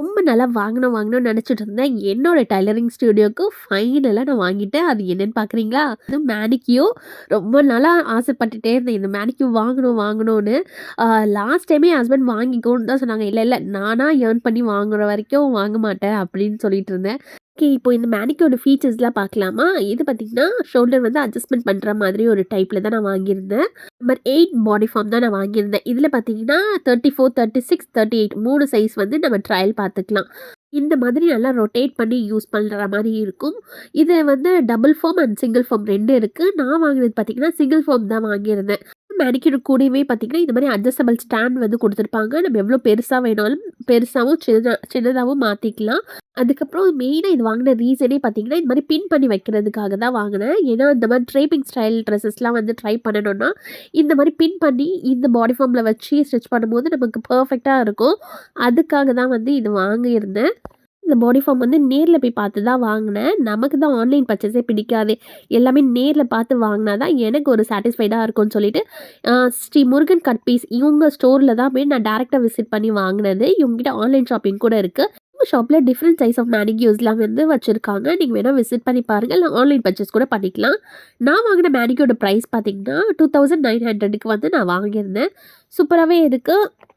ரொம்ப நல்லா வாங்கணும் வாங்கணும்னு நினச்சிட்டு இருந்தேன். என்னோட டைலரிங் ஸ்டுடியோக்கு ஃபைனலாக நான் வாங்கிட்டேன். அது என்னென்னு பார்க்குறீங்களா? அது மேனிக்யூ. ரொம்ப நல்லா ஆசைப்பட்டுட்டே இருந்தேன். இந்த மேனிக்யூ வாங்கணும் வாங்கணும்னு. லாஸ்ட் டைமே ஹஸ்பண்ட் வாங்கிக்கோன்னு தான் சொன்னாங்க. இல்லை இல்லை நானாக ஏர்ன் பண்ணி வாங்குற வரைக்கும் வாங்க மாட்டேன் அப்படின்னு சொல்லிட்டு இருந்தேன். ஓகே இப்போ இந்த மேனிக்கோட ஃபீச்சர்ஸ்லாம் பார்க்கலாமா? இது பார்த்தீங்கன்னா, ஷோல்டர் வந்து அட்ஜஸ்ட்மெண்ட் பண்ணுற மாதிரி ஒரு டைப்பில் தான் நான் வாங்கியிருந்தேன். நம்பர் எயிட் பாடி ஃபார்ம் தான் நான் வாங்கியிருந்தேன். இதில் பார்த்தீங்கன்னா 34, 36, 38 3 சைஸ் வந்து நம்ம ட்ரையல் பார்த்துக்கலாம். இந்த மாதிரி நல்லா ரொட்டேட் பண்ணி யூஸ் பண்ணுற மாதிரி இருக்கும். இது வந்து double form and single form ரெண்டு இருக்குது நான் வாங்கினது பார்த்தீங்கன்னா, சிங்கிள் ஃபார்ம் தான் வாங்கியிருந்தேன். மேனிக்யூர் கூடவே பார்த்தீங்கன்னா, இந்த மாதிரி அட்ஜஸ்டபிள் ஸ்டாண்ட் வந்து கொடுத்துருப்பாங்க நம்ம எவ்வளோ பெருசாக வேணாலும் பெருசாகவும் சின்ன சின்னதாகவும் மாற்றிக்கலாம் அதுக்கப்புறம் மெயினாக இது வாங்கின ரீசனே பார்த்தீங்கன்னா, இந்த மாதிரி பின் பண்ணி வைக்கிறதுக்காக தான் வாங்கினேன் ஏன்னா, இந்த மாதிரி ட்ரேப்பிங் ஸ்டைல் ட்ரெஸ்ஸஸ்லாம் வந்து ட்ரை பண்ணணும்னா, இந்த மாதிரி பின் பண்ணி இந்த பாடி ஃபார்மில் வச்சு ஸ்டிச் பண்ணும்போது நமக்கு பர்ஃபெக்டாக இருக்கும். அதுக்காக தான் வந்து இது வாங்கியிருந்தேன். இந்த பாடி ஃபார்ம் வந்து நேரில் போய் பார்த்து தான் வாங்கினேன். நமக்கு தான் ஆன்லைன் பர்ச்சேஸே பிடிக்காது. எல்லாமே நேரில் பார்த்து வாங்கினா தான் எனக்கு ஒரு சாட்டிஸ்ஃபைடாக இருக்கும்னு சொல்லிட்டு, ஸ்ரீ முருகன் கட் பீஸ் இவங்க ஸ்டோரில் தான் போய் நான் டேரெக்டாக விசிட் பண்ணி வாங்கினது. இவங்ககிட்ட ஆன்லைன் ஷாப்பிங் கூட இருக்குது உங்கள் ஷாப்பில் டிஃப்ரெண்ட் சைஸ் ஆஃப் மேனிக்யூஸ்லாம் வந்து வச்சுருக்காங்க. நீங்கள் வேணால் விசிட் பண்ணி பாருங்கள் இல்லை ஆன்லைன் பர்ச்சேஸ் கூட பண்ணிக்கலாம். நான் வாங்குன மேனிக்யூரோட பிரைஸ் பார்த்தீங்கன்னா, 2900க்கு வந்து நான் வாங்கியிருந்தேன். சூப்பராகவே இருக்குது